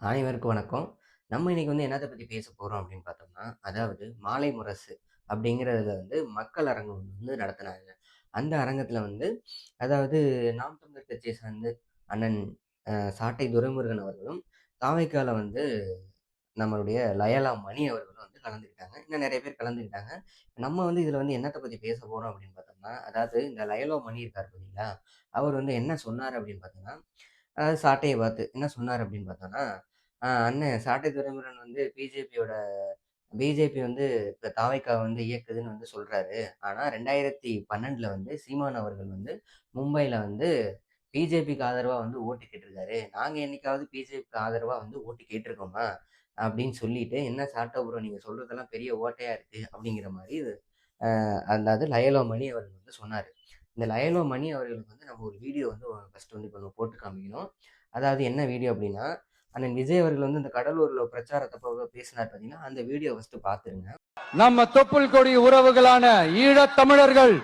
அனைவருக்கும் வணக்கம். நம்ம இன்னைக்கு வந்து என்னத்தை பற்றி பேச போகிறோம் அப்படின்னு பார்த்தோம்னா, அதாவது மாலை முரசு அப்படிங்கிறதுல வந்து மக்கள் அரங்கம் வந்து நடத்தினாங்க அந்த அரங்கத்தில் வந்து அதாவது நாம் தமிழர் கட்சியை சார்ந்து அண்ணன் சாட்டை துரைமுருகன் அவர்களும், தாவைக்கால வந்து நம்மளுடைய லயலா மணி அவர்களும் வந்து கலந்துக்கிட்டாங்க. இன்னும் நிறைய பேர் கலந்துக்கிட்டாங்க. நம்ம வந்து இதில் வந்து என்னத்தை பற்றி பேச போகிறோம் அப்படின்னு பார்த்தோம்னா, அதாவது இந்த லயலா மணி இருக்கார் பார்த்தீங்களா, அவர் வந்து என்ன சொன்னார் அப்படின்னு பார்த்தோம்னா அதாவது சாட்டையை பார்த்து என்ன சொன்னார் அப்படின்னு பார்த்தோன்னா "அண்ணன் சாட்டை துரைமுருகன் வந்து பிஜேபியோட பிஜேபி வந்து இப்போ தாவைக்கா வந்து இயக்குதுன்னு வந்து சொல்கிறாரு ஆனால் ரெண்டாயிரத்தி பன்னெண்டில் வந்து சீமான் அவர்கள் வந்து மும்பையில் வந்து பிஜேபிக்கு ஆதரவாக வந்து ஓட்டு கேட்டிருக்காரு. நாங்கள் என்னைக்காவது பிஜேபிக்கு ஆதரவாக வந்து ஓட்டு கேட்டிருக்கோமா? அப்படின்னு சொல்லிட்டு, "என்ன சாட்டை ப்ரோ நீங்கள் சொல்கிறதெல்லாம் பெரிய ஓட்டையாக இருக்குது அப்படிங்கிற மாதிரி இது அதாவது லயலோ மணி வந்து சொன்னார் இந்த லயனோ மணி அவர்களுக்கு வந்து நம்ம ஒரு வீடியோ வந்து ஃபர்ஸ்ட் வந்து இப்போ நம்ம போட்டு காமிக்கணும். அதாவது என்ன வீடியோ அப்படின்னா, அண்ணன் விஜய் அவர்கள் வந்து இந்த கடலூர்ல போக பேசினார் பார்த்தீங்கன்னா, அந்த வீடியோ ஃபர்ஸ்ட் பார்த்துருங்க. நம்ம தொப்புள் கொடி உறவுகளான ஈழத் தமிழர்கள்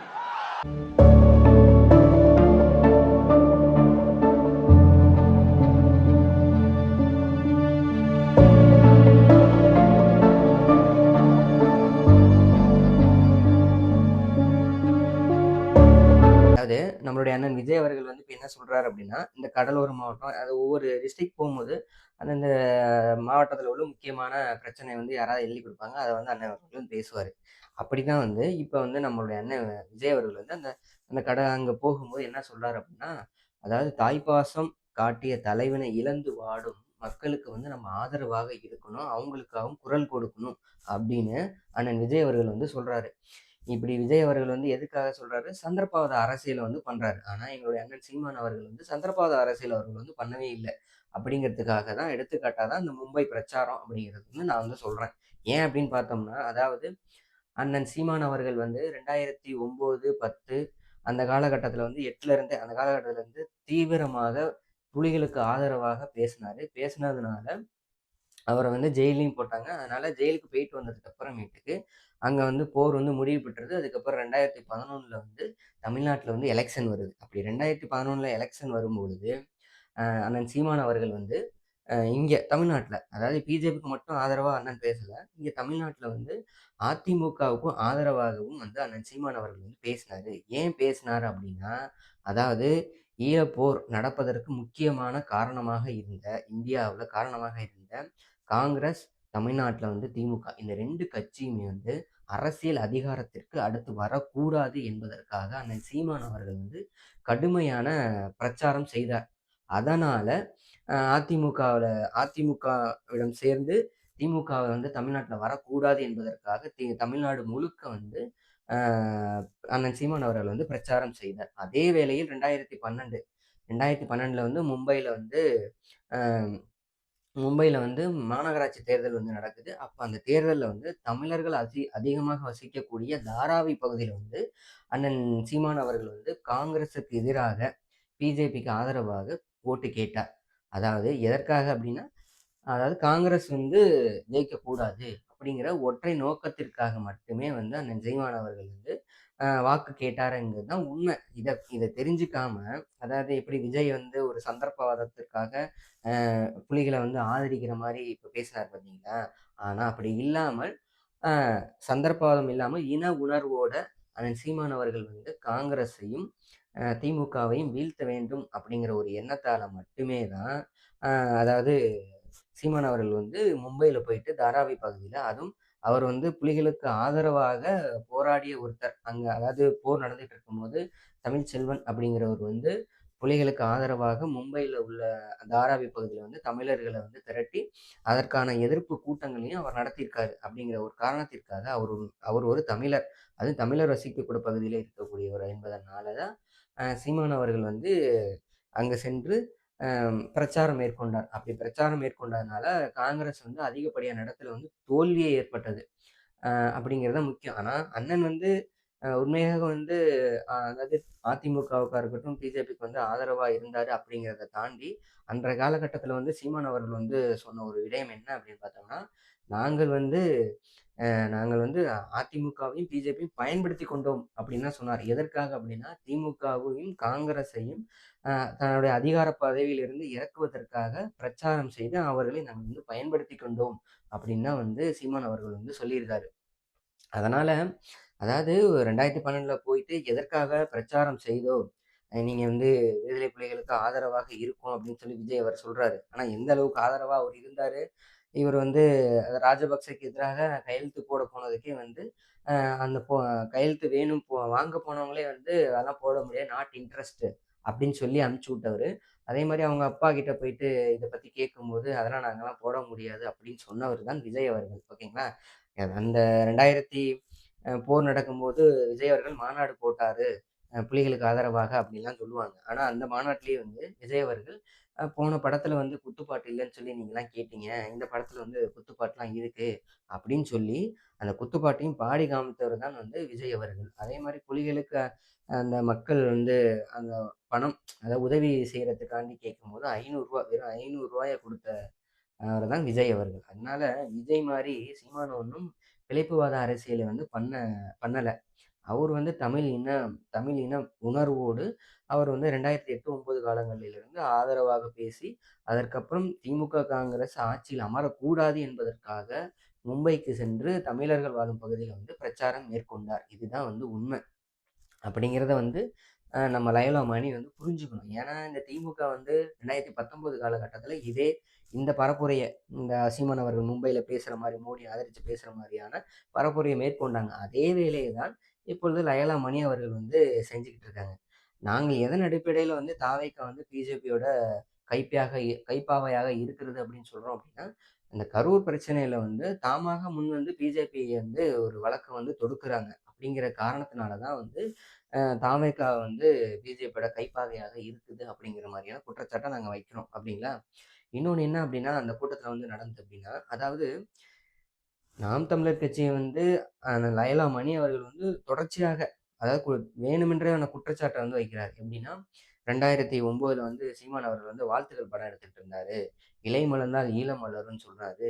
விஜய் அவர்கள் வந்து இப்போ என்ன சொல்கிறாரு அப்படின்னா, இந்த கடலோர மாவட்டம் அது ஒவ்வொரு டிஸ்ட்ரிக்ட் போகும்போது அந்தந்த மாவட்டத்தில் உள்ள முக்கியமான பிரச்சனை வந்து யாராவது எழுதி கொடுப்பாங்க அதை வந்து அண்ணன் அவர்கள் வந்து அப்படி தான் வந்து இப்போ வந்து நம்மளுடைய அண்ணன் விஜய் அவர்கள் வந்து அந்த அந்த கட அங்கே போகும்போது என்ன சொல்கிறார் அப்படின்னா, அதாவது தாய்ப்பாசம் காட்டிய தலைவனை இழந்து வாடும் மக்களுக்கு வந்து நம்ம ஆதரவாக இருக்கணும். அவங்களுக்காகவும் குரல் கொடுக்கணும் அப்படின்னு அண்ணன் விஜய் அவர்கள் வந்து சொல்கிறாரு இப்படி விஜய் அவர்கள் வந்து எதுக்காக சொல்றாரு? சந்தர்ப்பவாத அரசியல வந்து பண்றாரு. ஆனா எங்களுடைய அண்ணன் சீமான் அவர்கள் வந்து சந்தர்ப்பவாத அரசியல் அவர்கள் வந்து பண்ணவே இல்லை அப்படிங்கிறதுக்காக தான் எடுத்துக்காட்டாக தான் இந்த மும்பை பிரச்சாரம் அப்படிங்கிறது வந்து நான் வந்து சொல்றேன். ஏன் அப்படின்னு பார்த்தோம்னா, அதாவது அண்ணன் சீமான் அவர்கள் வந்து 2009, 10 அந்த காலகட்டத்தில் வந்து 8ல இருந்தே அந்த காலகட்டத்தில் வந்து தீவிரமாக புலிகளுக்கு ஆதரவாக பேசினார் பேசினதுனால அவரை வந்து ஜெயிலையும் போட்டாங்க. அதனால ஜெயிலுக்கு போயிட்டு வந்ததுக்கு அப்புறமேட்டுக்கு, அங்கே வந்து போர் வந்து முடிவு பெற்றது. அதுக்கப்புறம் 2011ல வந்து தமிழ்நாட்டில் வந்து எலெக்ஷன் வருது. அப்படி ரெண்டாயிரத்து பதினொன்றில் எலெக்ஷன் வரும்பொழுது, அண்ணன் சீமான் அவர்கள் வந்து இங்கே தமிழ்நாட்டில் அதாவது பிஜேபிக்கு மட்டும் ஆதரவாக அண்ணன் பேசலை இங்கே தமிழ்நாட்டில் வந்து அதிமுகவுக்கும் ஆதரவாகவும் வந்து அண்ணன் சீமான் அவர்கள் வந்து பேசினார் ஏன் பேசினார் அப்படின்னா, அதாவது ஈழப்போர் நடப்பதற்கு முக்கியமான காரணமாக இருந்த இந்தியாவில் காரணமாக இருந்த காங்கிரஸ், தமிழ்நாட்டில் வந்து திமுக. இந்த ரெண்டு கட்சியுமே வந்து அரசியல் அதிகாரத்திற்கு அடுத்து வரக்கூடாது என்பதற்காக அண்ணன் சீமான் அவர்கள் வந்து கடுமையான பிரச்சாரம் செய்தார். அதனால் அதிமுகவில் அதிமுகவிடம் சேர்ந்து திமுக வந்து தமிழ்நாட்டில் வரக்கூடாது என்பதற்காக தி தமிழ்நாடு முழுக்க வந்து அண்ணன் சீமான் அவர்கள் வந்து பிரச்சாரம் செய்தார். அதே வேளையில் 2012 2012ல வந்து மும்பையில் வந்து மும்பையில் வந்து மாநகராட்சி தேர்தல் வந்து நடக்குது. அப்போ அந்த தேர்தலில் வந்து தமிழர்கள் அதி அதிகமாக வசிக்கக்கூடிய தாராவி பகுதியில் வந்து அண்ணன் சீமான் அவர்கள் வந்து காங்கிரஸுக்கு எதிராக பிஜேபிக்கு ஆதரவாக ஓட்டு கேட்டார். அதாவது எதற்காக அப்படின்னா, அதாவது காங்கிரஸ் வந்து ஜெயிக்கக்கூடாது அப்படிங்கிற ஒற்றை நோக்கத்திற்காக மட்டுமே வந்து அண்ணன் சீமான் அவர்கள் வந்து வாக்கு கேட்டாருங்கிறது தான் உண்மை. இதை இதை தெரிஞ்சுக்காம, அதாவது எப்படி விஜய் வந்து ஒரு சந்தர்ப்பவாதத்திற்காக புலிகளை வந்து ஆதரிக்கிற மாதிரி இப்போ பேசினார் பார்த்தீங்களா? ஆனால் அப்படி இல்லாமல், சந்தர்ப்பவாதம் இல்லாமல் இன உணர்வோட அண்ணன் சீமான் அவர்கள் வந்து காங்கிரஸையும், திமுகவையும் வீழ்த்த வேண்டும் அப்படிங்கிற ஒரு எண்ணத்தால் மட்டுமே தான், அதாவது சீமான் அவர்கள் வந்து மும்பையில் போயிட்டு தாராவி பகுதியில் அதுவும் அவர் வந்து புலிகளுக்கு ஆதரவாக போராடிய ஒருத்தர். அங்கே அதாவது போர் நடந்துட்டு இருக்கும்போது, தமிழ்ச்செல்வன் அப்படிங்கிறவர் வந்து புலிகளுக்கு ஆதரவாக மும்பையில் உள்ள தாராவி பகுதியில் வந்து தமிழர்களை வந்து திரட்டி, அதற்கான எதிர்ப்பு கூட்டங்களையும் அவர் நடத்தியிருக்காரு. அப்படிங்கிற ஒரு காரணத்திற்காக அவர் அவர் ஒரு தமிழர். அதுவும் தமிழர் வசிக்கக்கூடிய பகுதியில் இருக்கக்கூடியவர் என்பதனால தான், சீமான் அவர்கள் வந்து அங்கே சென்று பிரச்சாரம் மேற்கொண்டார். அப்படி பிரச்சாரம் மேற்கொண்டதுனால காங்கிரஸ் வந்து அதிகப்படியான இடத்துல வந்து தோல்வியே ஏற்பட்டது. அப்படிங்கிறது தான் முக்கியம். ஆனால் அண்ணன் வந்து உண்மையாக வந்து அதாவது அதிமுகவுக்கா இருக்கட்டும், பிஜேபிக்கு வந்து ஆதரவாக இருந்தார் அப்படிங்கிறத தாண்டி, அன்றைய காலகட்டத்தில் வந்து சீமான் அவர்கள் வந்து சொன்ன ஒரு விடயம் என்ன அப்படின்னு பார்த்தோம்னா, நாங்கள் வந்து நாங்கள் வந்து அதிமுகவையும், பிஜேபியும் பயன்படுத்தி கொண்டோம் அப்படின்னு சொன்னார். எதற்காக அப்படின்னா, திமுகவையும், காங்கிரஸையும் தன்னுடைய அதிகார பதவியிலிருந்து இறக்குவதற்காக பிரச்சாரம் செய்து அவர்களை நாங்கள் வந்து பயன்படுத்தி கொண்டோம் அப்படின்னு தான் வந்து சீமான் அவர்கள் வந்து சொல்லியிருக்காரு. அதனால அதாவது 2012ல போயிட்டு எதற்காக பிரச்சாரம் செய்தோம்? நீங்கள் வந்து விடுதலை புலிகளுக்கு ஆதரவாக இருக்கும் அப்படின்னு சொல்லி விஜய் அவர் சொல்கிறாரு ஆனால் எந்த அளவுக்கு ஆதரவாக அவர் இருந்தார் இவர் வந்து ராஜபக்சேக்கு எதிராக கையெழுத்து போட போனதுக்கே வந்து, அந்த போ கையெழுத்து வேணும் போ வாங்க போனவங்களே வந்து அதெல்லாம் போட முடியாது. நாட் இன்ட்ரெஸ்ட்டு அப்படின்னு சொல்லி அனுப்பிச்சி விட்டவர் அதே மாதிரி அவங்க அப்பா கிட்ட போயிட்டு இதை பற்றி கேட்கும்போது, அதெல்லாம் நாங்கள்லாம் போட முடியாது அப்படின்னு சொன்னவர் தான் விஜய் அவர்கள். ஓகேங்களா? அந்த ரெண்டாயிரத்தி போர் நடக்கும்போது விஜய் அவர்கள் மாநாடு போட்டார் புலிகளுக்கு ஆதரவாக அப்படின்லாம் சொல்லுவாங்க. ஆனால் அந்த மாநாட்டிலேயே வந்து விஜய் அவர்கள் போன படத்தில் வந்து குத்துப்பாட்டு இல்லைன்னு சொல்லி நீங்களாம் கேட்டீங்க. இந்த படத்தில் வந்து குத்துப்பாட்டுலாம் இருக்குது அப்படின்னு சொல்லி அந்த குத்துப்பாட்டையும் பாடி காமித்தவர் தான் வந்து விஜய் அவர்கள். அதே மாதிரி புலிகளுக்கு அந்த மக்கள் வந்து அந்த பணம் அதாவது உதவி செய்கிறதுக்காண்டி கேட்கும்போது ஐநூறுரூவா வெறும் ஐநூறுரூவாயை கொடுத்த அவர் தான் விஜய் அவர்கள். அதனால விஜய் மாதிரி சீமானவனும் பிழைப்புவாத அரசியலை வந்து பண்ண பண்ணல. அவர் வந்து தமிழ் இன தமிழ் இன உணர்வோடு அவர் வந்து 2008, 9 காலங்களிலிருந்து ஆதரவாக பேசி, அதற்கப்புறம் திமுக, காங்கிரஸ் ஆட்சியில் அமரக்கூடாது என்பதற்காக மும்பைக்கு சென்று தமிழர்கள் வாழும் பகுதியில வந்து பிரச்சாரம் மேற்கொண்டார். இதுதான் வந்து உண்மை. அப்படிங்கிறத வந்து நம்ம லயலா மணி வந்து புரிஞ்சுக்கணும். ஏன்னா, இந்த திமுக வந்து ரெண்டாயிரத்தி பத்தொன்பது காலகட்டத்தில் இதே இந்த பரப்புரைய இந்த சீமான் அவர்கள் மும்பையில் பேசுகிற மாதிரி மோடி ஆதரித்து பேசுகிற மாதிரியான பரப்புரையை மேற்கொண்டாங்க. அதே வேலையை தான் இப்பொழுது லயலா மணி அவர்கள் வந்து செஞ்சுக்கிட்டு இருக்காங்க. நாங்கள் எதன் அடிப்படையில் வந்து தாவேக்கா வந்து பிஜேபியோட கைப்பியாக கைப்பாவையாக இருக்கிறது அப்படின்னு சொல்கிறோம் அப்படின்னா, அந்த கரூர் பிரச்சனையில் வந்து தாமாக முன் வந்து பிஜேபி வந்து ஒரு வழக்கை வந்து தொடுக்குறாங்க. அப்படிங்கிற காரணத்தினால தான் வந்து தாமேக்கா வந்து பிஜேபியோட கைப்பாவையாக இருக்குது அப்படிங்கிற மாதிரியான குற்றச்சாட்டை நாங்கள் வைக்கிறோம். அப்படிங்களா? இன்னொன்று என்ன அப்படின்னா, அந்த கூட்டத்தில் வந்து நடந்தது அப்படின்னா, அதாவது நாம் தமிழர் கட்சியை வந்து அந்த லயலா மணி அவர்கள் வந்து தொடர்ச்சியாக அதாவது வேணுமென்றே அந்த குற்றச்சாட்டை வந்து வைக்கிறார். எப்படின்னா, 2009ல வந்து சீமான் அவர்கள் வந்து வாழ்த்துக்கள் படம் எடுத்துட்டு இருந்தாரு. இலை மலர்ந்தால் ஈழம் மலரும்ன்னு சொல்றாரு.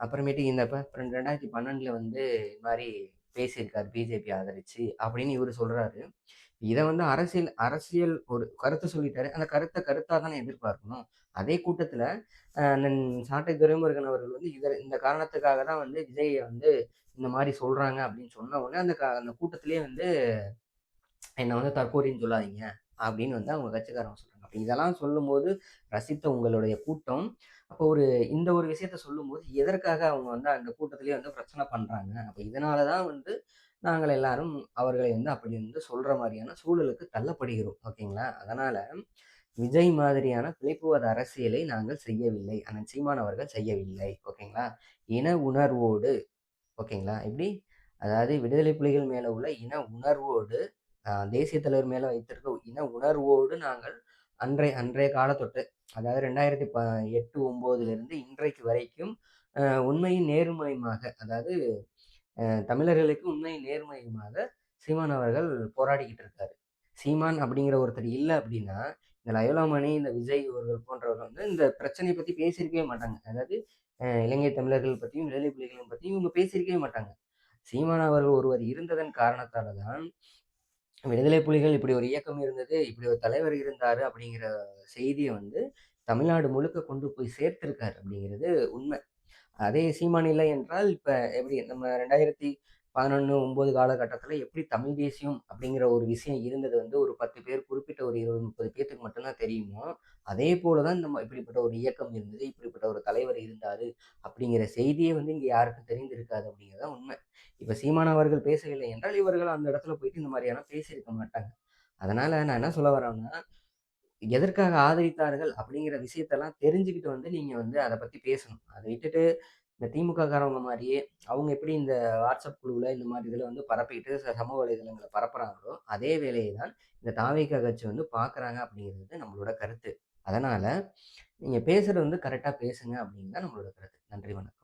அப்புறமேட்டு இந்த ரெண்டாயிரத்தி பன்னெண்டில் வந்து இது மாதிரி பேசியிருக்காரு பிஜேபி ஆதரிச்சு அப்படின்னு இவர் சொல்றாரு. இதை வந்து அரசியல் அரசியல் ஒரு கருத்தை சொல்லிட்டாரு. அந்த கருத்தை கருத்தாக தானே எதிர்பார்க்கணும். அதே கூட்டத்தில் சாட்டை துரைமுருகன் அவர்கள் வந்து இதை இந்த காரணத்துக்காக தான் வந்து விஜயை வந்து இந்த மாதிரி சொல்கிறாங்க அப்படின்னு சொன்ன உடனே அந்த க அந்த கூட்டத்திலேயே வந்து என்னை வந்து தற்கொலைன்னு சொல்லாதீங்க அப்படின்னு வந்து அவங்க கட்சிக்காரங்க சொல்கிறாங்க அப்போ இதெல்லாம் சொல்லும்போது ரசித்த உங்களுடைய கூட்டம், அப்போ ஒரு இந்த ஒரு விஷயத்த சொல்லும்போது எதற்காக அவங்க வந்து அந்த கூட்டத்திலேயே வந்து பிரச்சனை பண்ணுறாங்க அப்போ இதனால தான் வந்து நாங்கள் எல்லாரும் அவர்களை வந்து அப்படி வந்து சொல்கிற மாதிரியான சூழலுக்கு தள்ளப்படுகிறோம். ஓகேங்களா? அதனால் விஜய் மாதிரியான பிழைப்புவாத அரசியலை நாங்கள் செய்யவில்லை. ஆனால் சீமான் அவர்கள் செய்யவில்லை. ஓகேங்களா? இன உணர்வோடு ஓகேங்களா? எப்படி? அதாவது விடுதலை புலிகள் மேலே உள்ள இன உணர்வோடு, தேசிய தலைவர் மேலே வைத்திருக்க இன உணர்வோடு நாங்கள் அன்றைய அன்றைய காலத்தொட்டு, அதாவது 2008, 9லிருந்து இன்றைக்கு வரைக்கும் உண்மையின் உண்மையும் அதாவது தமிழர்களுக்கு உண்மை நேர்மையுமாக சீமான் அவர்கள் போராடிக்கிட்டு இருக்காரு. சீமான் அப்படிங்கிற ஒருத்தர் இல்லை அப்படின்னா, இந்த லயோலா மணி, இந்த விஜய் இவர்கள் போன்றவர்கள் வந்து இந்த பிரச்சனையை பற்றி பேசியிருக்கவே மாட்டாங்க. அதாவது இலங்கை தமிழர்கள் பற்றியும் விடுதலை புலிகள் பற்றியும் இவங்க பேசியிருக்கவே மாட்டாங்க. சீமான் அவர்கள் ஒருவர் இருந்ததன் காரணத்தால தான், விடுதலை புலிகள் இப்படி ஒரு இயக்கம் இருந்தது, இப்படி ஒரு தலைவர் இருந்தார் அப்படிங்கிற செய்தியை வந்து தமிழ்நாடு முழுக்க கொண்டு போய் சேர்த்திருக்காரு அப்படிங்கிறது உண்மை. அதே சீமான் இல்லை என்றால், இப்போ எப்படி நம்ம ரெண்டாயிரத்தி பதினொன்று ஒம்பது காலகட்டத்தில் எப்படி தமிழ் தேசியம் அப்படிங்கிற ஒரு விஷயம் இருந்தது வந்து ஒரு 10 பேர் குறிப்பிட்ட ஒரு இருபது முப்பது பேர்த்துக்கு மட்டும்தான் தெரியுமோ, அதே போல தான் நம்ம இப்படிப்பட்ட ஒரு இயக்கம் இருந்தது, இப்படிப்பட்ட ஒரு தலைவர் இருந்தார் அப்படிங்கிற செய்தியே வந்து இங்கே யாருக்கும் தெரிந்திருக்காது அப்படிங்கிறது தான் உண்மை. இப்போ சீமானவர்கள் பேசவில்லை என்றால், இவர்கள் அந்த இடத்துல போயிட்டு இந்த மாதிரியான பேசியிருக்க மாட்டாங்க. அதனால் நான் என்ன சொல்ல வரேன்னா, எதற்காக ஆதரித்தார்கள் அப்படிங்கிற விஷயத்தெல்லாம் தெரிஞ்சுக்கிட்டு வந்து நீங்கள் வந்து அதை பற்றி பேசணும். அதை விட்டுட்டு இந்த திமுககாரவங்க மாதிரியே அவங்க எப்படி இந்த வாட்ஸ்அப் குழுவில் இந்த மாதிரி இதில் வந்து பரப்பிக்கிட்டு சமூக வலைதளங்களை பரப்புறாங்களோ, அதே வேலையை தான் இந்த தாவிக கட்சி வந்து பார்க்குறாங்க அப்படிங்கிறது நம்மளோட கருத்து. அதனால் நீங்கள் பேசுகிறது வந்து கரெக்டாக பேசுங்க அப்படின்னு தான் நம்மளோட கருத்து. நன்றி, வணக்கம்.